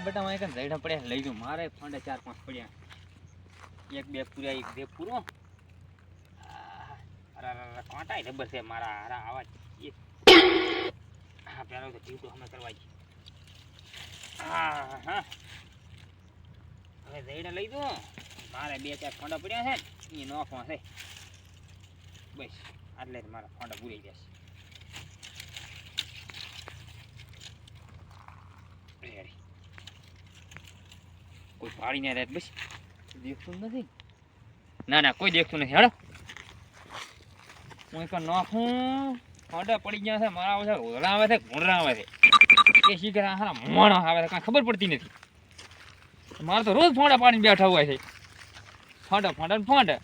આ બેટા માં એક રેડા પડ્યા, લઈ દઉં મારે ફાંડા ચાર પાંચ પડ્યા. એક, બે પૂર્યા, એક, બે પૂરો. કાંટા જબર છે મારા હારા આવા એક. હા પેલો તો જીવ તો અમે કરવા જઈએ હા હા હવે રેડા લઈ દઉં મારે બે, ચાર ફોંડા પડ્યા છે ને, એ નોખવા છે. બસ, આટલે જ મારા ફોંડા પૂરી જશે રેડી કોઈ પાડી ના રહે બસ દેખતું નથી ના. ના કોઈ દેખતું નથી. હેડો. હું એક નાખું ફોંડા પડી ગયા છે, મારા આવે છે રોદડા આવે છે ઘોંડરા આવે છે. કે શીખર હારા મોણા આવે છે, કાંઈ ખબર પડતી નથી. મારે તો રોજ ફોંડા પાડીને બેઠા હોય છે. ફોંડા ફોંડા ફોંડા.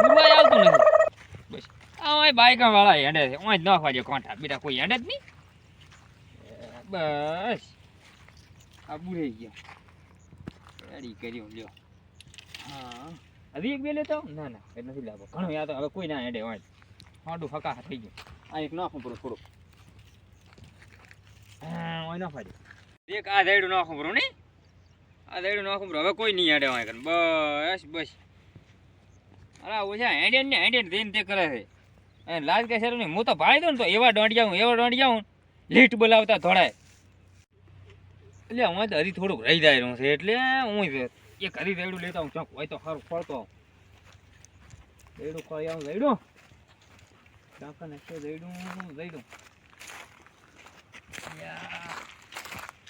ગુરવાય આવતું નથી. બસ. આ બાઈકા વાળા હેડે છે. ઓય નાખવા દે કોંઠા. બીજા કોઈ હેડે જ નહીં. બસ. આ બુરાઈ ગયો. રેડી કર્યું લ્યો. હા. હવે એક બે લેતો? ના ના એ નથી લાવો ઘણું યાદ હવે કોઈ ના હેડે વાંચ હાડું ફકા થઈ ગયું. આ એક નાખું પૂરું થોડું હા ઓય નાખવા દે એક આ દેડું નાખું પૂરું નહીં? આ દેડું નાખું પૂરું હવે કોઈ નહીં હેડે વાંચ બસ બસ. અરે ઓછા હેડે ને હેડે ને તે કરે છે. લાજ કે શેરું નહીં. હું તો ભાઈ દઉં ને તો એવા દોંડિયા હું એવા દોંડિયા હું લીટ બોલાવતા થોડાય એટલે હું તો હજી થોડુંક રહી જાય રહ્યું છે, એટલે હું એક હરી રેડું લેતા હું ચોક હોય તો સારું ફળતો રેડું ખોઈ આવું રેડું. ચાકા નાખતો રેડું રેડું.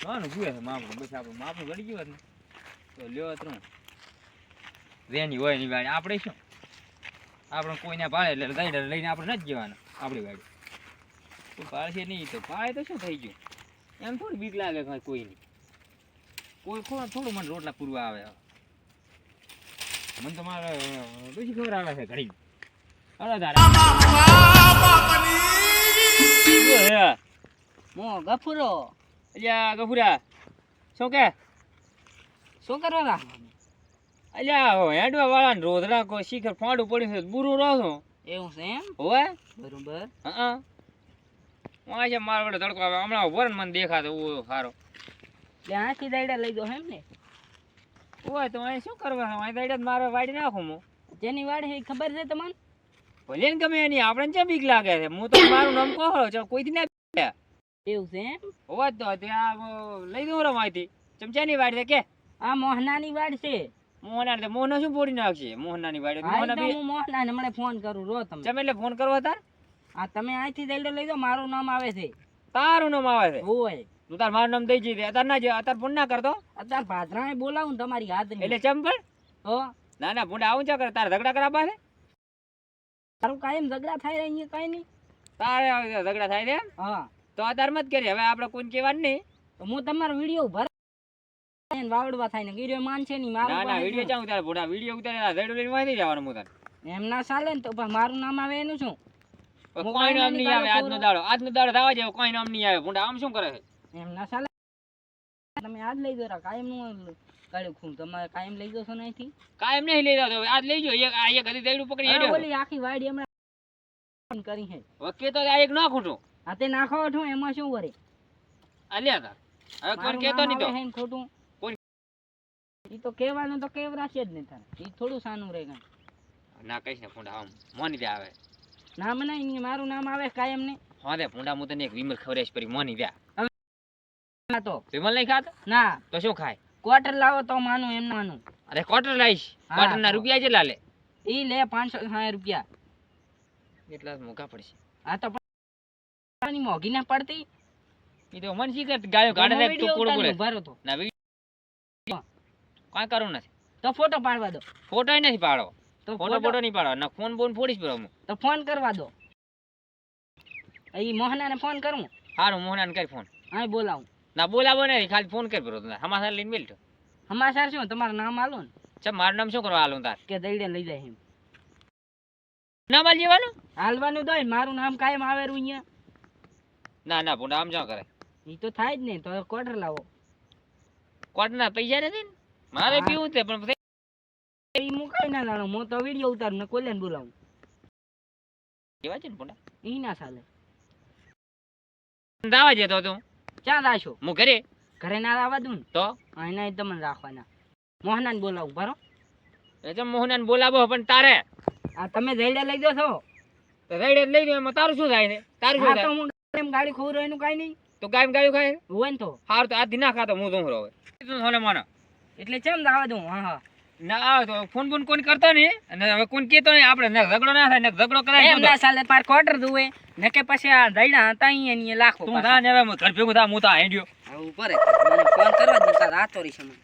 ના ને જુએ છે માપનું બસ આપણે માપનું ગળી ગયું હોત તો લ્યો ત્રણ રેની હોયની વાડી આપણે શું? આપણે કોઈને પાડે એટલે લઈને આપણે નથી જવાના, આપણી વાડી તો પાડશે નહીં તો પાડે તો શું થઈ ગયું? એમ થોડી બીક લાગે કોઈ કોઈની કોઈ કોણ થોડું મને રોટલા પૂરવા આવે. મને તો મારે પછી ખબર આવે છે ઘડી અરે તારા. મો ગફુરો. અલ્યા ગફુરા. શું કે? શું કરો અલ્યા હેડવા વાળા ને રોધડા કોઈ શીખર ફાંડું પડ્યું છે બુરું રહો છો. એવું છે એમ? હોય બરોબર. હા હા. મારા વડે તડકો આવે હમણાં વરણ મને દેખાતો ઓ સારો એટલે આથી દાયડા લઈ દો એમ ને? હોય તો અહીં શું કરવા? અહીં દાયડા મારે વાડી નાખું હું. જેની વાડી એ ખબર છે તમને? ભલે ને ગમે એની. આપણે ચા બીક લાગે છે? હું તો મારું નામ કહો છો કોઈથી ના એવું છે હોય તો ત્યાં લઈ દઉં રે ચમચાની વાડી છે કે? આ મોહનાની વાડ છે. મોહના મોહના મોહનો શું પોડી નાખશે? મોહનાની વાડી મોહના હું મોહનાને ફોન કરું રો તમે. એટલે ફોન કરવો તાર? આ તમે અહીંથી દાયડો લઈ દો મારું નામ આવે છે. તારું નામ આવે છે? હોય. તું તાર મારું નામ દઈ જઈ અત્યારે ના અત્યારે ફોન ના કરતો? અત્યારે ભાદરાએ બોલાવું ને તમારી હાથની એટલે ચમ પણ હો. ના ના ભૂંડા આવું ચા કરે. તારે ઝઘડા કરાવવા છે તારું કાયમ ઝઘડા થાય અહીંયા કાંઈ નહીં. તારે ઝઘડા થાય છે હા. તો અત્યારે મત કરી. હવે આપણે કોઈ કહેવાનું નહીં? તો હું તમારો વીડિયો ભર વાવડવા થાય ને ગીર્યો માનશે નહીં મારું ના ના વીડિયો ચાવું તારે ભૂંડા વીડિયો ઉતારે ઝેડું લઈને વાંધી જવાનું હું તારે એમ ના ચાલે ને તો પણ મારું નામ આવે એનું શું? કોઈ નામ નહીં આવે. નહીં આજનો દાડો આજનો દાડો થવા જેવો કોઈ નામ નહીં આવે. ભૂંડા આમ શું કરે છે? એમ ના ચાલે તમે આજ લઈ જરા કાયમનું કાઢ્યું ખૂન તમારે કાયમ લઈ જશો ને અહીંથી? કાયમ નહીં લઈ જાવ આજ લઈ જો એક આ એક પકડી હેડ્યો. ઓલી આખી વાડી હમણાં કરી હે ઓકે તો આ એક નાખું ખૂટો. આ તે નાખો છો એમાં શું વરે? અલ્યા તા. હવે કોણ કેતો નહીં તો? હેન ખોટું. કોઈ- ઈ તો કહેવાનું તો કેવરાશે જ નહીં તારે. ઈ થોડું સાનું રહે ગણ ના કહીશ ને ફૂંડા આમ મોની દે આવે. નામ ના મારું નામ આવે કાયમ ને હા દે ભૂંડા હું તને એક વિમલ ખવરેશ પરી મોની દે. ના તો વિમલ નહીં ખાતો? ના. તો શું ખાય? ક્વાર્ટર લાવો તો માનું એમ માનું. અરે ક્વાર્ટર લાવીશ. ક્વાર્ટર ના રૂપિયા કેટલા લે? ઈ લે પાંચસો સાઠ રૂપિયા. એટલા મોંઘા પડશે. આ તો પણ મોઘી ના પડતી. ઈ તો મન શીખર ગાયો કાઢે રે ટુકડો બોલે. ભરો તો. ના કાંઈ કરવું નથી. તો ફોટો પાડવા દો. ફોટો નથી પાડો. તો ફોટો ફોટો નહીં પાડો. ના ફોન બોન ફોડીશ પર તો ફોન કરવા દો. એ મોહનાને ફોન કરું. સારું મોહનાને કરી ફોન હા બોલાવું. ના બોલાવો ને ખાલી ફોન કરી પરો હમાસા લઈને મેલતો સમાચાર શું? તમારું નામ આલો ને? ચા મારું નામ શું કરવા હાલું તાર? કે દઈડે લઈ જાય એમ. નામ આલી જવાનું હાલવાનું દોય મારું નામ કાયમ આવેરું અહીંયા. ના ના ભૂંડા આમ શું કરે એ તો થાય જ નહીં તો કોટર લાવો. કોટના પૈસા નથી ને? મારે. પીવું છે પણ એ મુકાઈ ના જાણો હું તો વીડિયો ઉતારું ને કોલેને બોલાવું. કેવા છે ને ભૂંડા? એ ના ચાલે. દાવા જતો તું ક્યાં રાખશો હું ઘરે. ઘરે ના આવવા દઉં તો? અહીંના તમને રાખવાના. મોહનાને બોલાવું બરો. એ તો મોહનને બોલાવો પણ તારે. આ તમે જઈડે લઈ દો છો. તો રેડે લઈ એમાં તારું શું થાય ને? તારું શું થાય? હું એમ ગાડી ખોરું એનું કાંઈ નહીં. તો ગાય ગાડી ખાય હોય ને તો. હાર તો આ ના ખાતો હું તો મને એટલે ચેમ દાવા દઉં હા હા. ના આવે તો ફોન બોન કોણ કરતો નહીં? અને હવે કોણ કેતો નહીં આપણે ને ઝઘડો ના થાય ને ઝઘડો કરાય એમ ના સાલે પાર ક્વાર્ટર દુવે ને કે પછી આ દઈડા હતા અહીં એની લાખો તું ના ને હવે હું ઘર ભેગું થા હું તો હેડ્યો. ઉપર મને ફોન કરવા જ નતા રાતો રહી સમય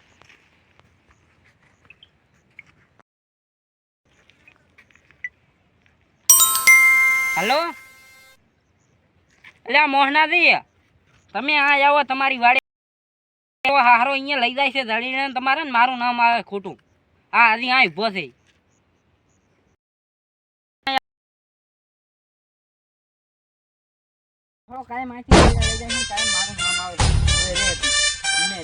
હલો? એટલે મોહનાજી તમે આ આવો તમારી વાડે. હારો અહીંયા લઈ જાય છે ધડીને તમારે ને મારું નામ આવે ખોટું. હા હજી આ ઊભો છે થોડો કાંઈ લઈ જાય છે, કાંઈ મારું નામ આવે રે તું, ઈને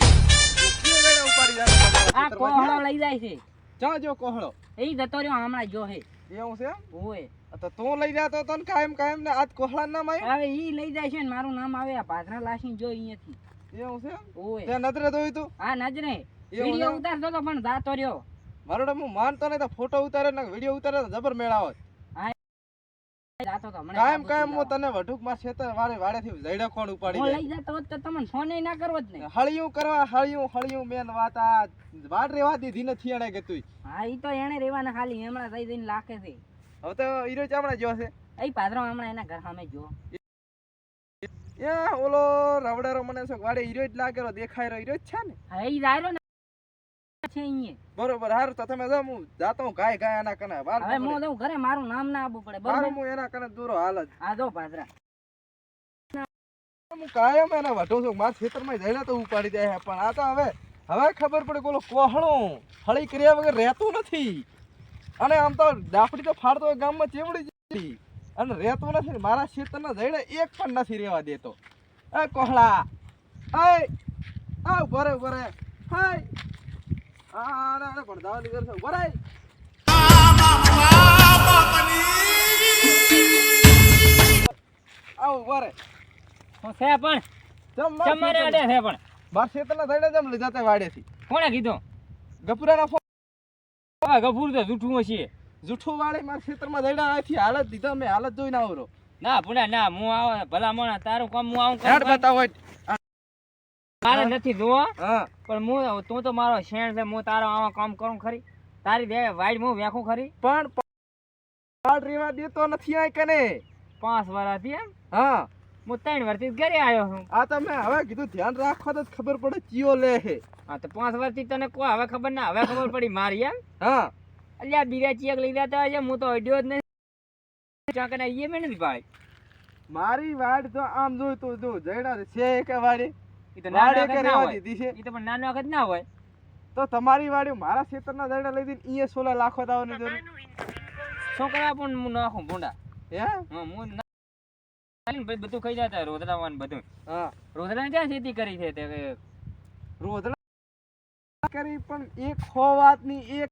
આ કોહળો લઈ જાય છે. ચા જો કોહળો. એ જતો રહ્યો હમણાં જો હે. એવું છે ઓય. તો તું લઈ જાતો તો ને કાયમ કાયમ ને આજ કોહળા ના માય હવે ઈ લઈ જાય છે ને મારું નામ આવે આ પાથરા લાશી જો અહીંયાથી. એવું છે એમ? ઓય. તે નજરે જોયું તું? હા નજરે. એવું ઉતારતો તો પણ જાતો રહ્યો મારો હું માનતો નહીં તો ફોટો ઉતારે ને વીડિયો ઉતારે તો જબર મેળા હોય. કાયમ કાયમ હું તને વઢુકમાં છેતર વાળે વાડેથી જઈડા કોણ ઉપાડી લઈ જતો હોત તો તમને ફોન ના કરવો જ ને હળિયું કરવા હળિયું હળિયું મેન વાત આ વાડ રેવા દીધી નથી એણે કે તું હા ઈ તો એને રેવાના ખાલી હમણાં જઈ જઈને લાખે છે. હવે તો હીરો ચામડા જો છે. એ પાદરો હમણાં એના ઘર સામે જો એ ઓલો રવડારો મને શું વાડે હીરો જ લાગેલો દેખાય રહ્યો જ છે ને? હા ઈ દાયરો ને છે અહીંયા બરોબર હારું તો તમે જો હું જાતો હું ગાય ગાય એના કને વાર હવે હું દઉં ઘરે મારું નામ ના આપવું પડે બરોબર? હું એના કને દૂરો હાલ જ. આ જો પાદરા હું કાયમ એના વઢું છું મારા ખેતરમાં જઈને તો ઉપાડી દે પણ આ તો હવે હવે ખબર પડે કોલો કોહણો હળી કર્યા વગર રહેતું નથી. અને આમ તો ડાફડી તો ફાડતો હોય ગામમાં ચેવડી જતી. અને રહેતો નથી મારા ખેતરના જઈને એક પણ નથી રહેવા દેતો. એ કોહળા એ આ ઉભરે ઉભરે હાય આ ના ના પણ દાવાની કરશે ઊભો રે આવ ઊભો રે તો છે પણ ચમ મારા ચમારે ખેતરના- છે પણ ખેતરના જઈને જમ લીધા તે વાડેથી કોણે કીધું ગપુરાના ગફૂર તો જૂઠું હશે જૂઠું વાળી મારા ખેતરમાં જઈને આથી હાલત દીધા મેં હાલત જોઈને આવરો ના પુના ના હું આવો ભલા મોણા, તારું કામ હું આવું હેડ બતાવો. મારે નથી જોવો. પણ હું તું તો મારો શેણ છે હું તારો આવા કામ કરું ખરી. તારી વાઈડ હું વેખું ખરી. પણ પાડ દેતો નથી આ કને. પાંચ વરાથી એમ? હા. હું ત્રણ વર્ષથી ઘરે આવ્યો છું. આ તમે હવે કીધું ધ્યાન રાખો તો ખબર પડે ચિયો લે હે હા તો પાંચ વર્ષથી તને કોઈ હવે ખબર ના હવે ખબર પડી મારી એમ. હા. અલ્યા બીજા ચિયક લઈ જતા હોય હું તો અડ્યો જ નહીં. ચાકને એ મેં નથી ભાઈ મારી વાડ તો આમ જોઈ તો જો જઈડા છે કે વાડી એ તો નાનો વખત ના હોય. એ તો પણ નાનો વખત ના હોય. તો તમારી વાડી મારા ખેતરના જઈડા લઈ દઈને ઈએ સોલા લાખો દાવાની જરૂર. છોકરા પણ હું નાખું ભૂંડા. હે? હું ના- ચાલીને પછી બધું ખાઈ જતા રોદડામાં બધું. હા. રોદડા ક્યાં ખેતી કરી છે તે કે રોધડા કરી પણ એક ખો વાતની એક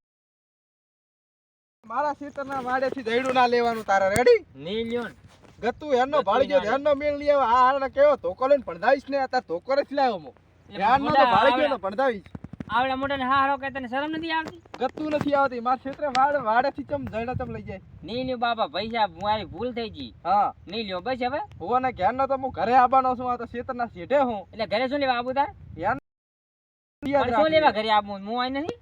મારા ખેતરના વાડેથી દઈડું ના લેવાનું તારા. રેડી નહીં લ્યો ને. ગતું હેરનો ભાળજો હેરનો મેળ લઈ આવ્યો આ હારને કેવો ધોકો લઈને ભણદાવીશ ને? આ ધોકો જ લાવ્યો મો હેરનો તો ભાળજો ને ભણદાવીશ આવડા મોટા ને હારો કે તને શરમ નથી આવતી? ગતું નથી આવતી. મારા ક્ષેત્રે વાડ વાડેથી ચમ જડા ચમ લઈ જાય. નહીં લ્યો બાપા પૈસા મારી ભૂલ થઈ ગઈ. હા. નહીં લ્યો બસ હવે. હું ને ઘેરનો તો હું ઘરે આવવાનો છું આ તો ના શેઠે હું. એટલે ઘરે શું લેવા આબુ તાર? યાદ શું લેવા ઘરે આવું? હું આય નથી?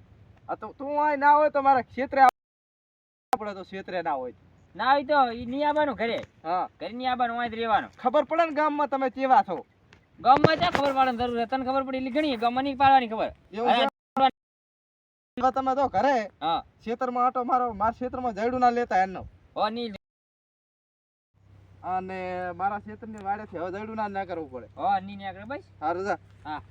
આ તો તું આય ના હોય તો મારા ક્ષેત્રે આપણે તો ક્ષેત્રે ના હોય. ના હોય તો ઈ નહીં આવવાનું ઘરે. હા. ઘરે નહીં આવવાનું અહીં જ રહેવાનું. ખબર પડે ને ગામમાં તમે કેવા છો? ગામમાં ક્યાં ખબર પાડવાની જરૂર છે? તને ખબર પડી? એટલી ઘણી ગામમાં નહીં પાડવાની ખબર. તમે તો ઘરે હા. ખેતરમાં આટો મારો મારા ખેતરમાં જઈડું ના લેતા એનો ઓ નહીં અને મારા ખેતરની વાડેથી હવે જઈડું ના ના કરવું પડે. હો નહીં કરે બસ. હારું જા. હા.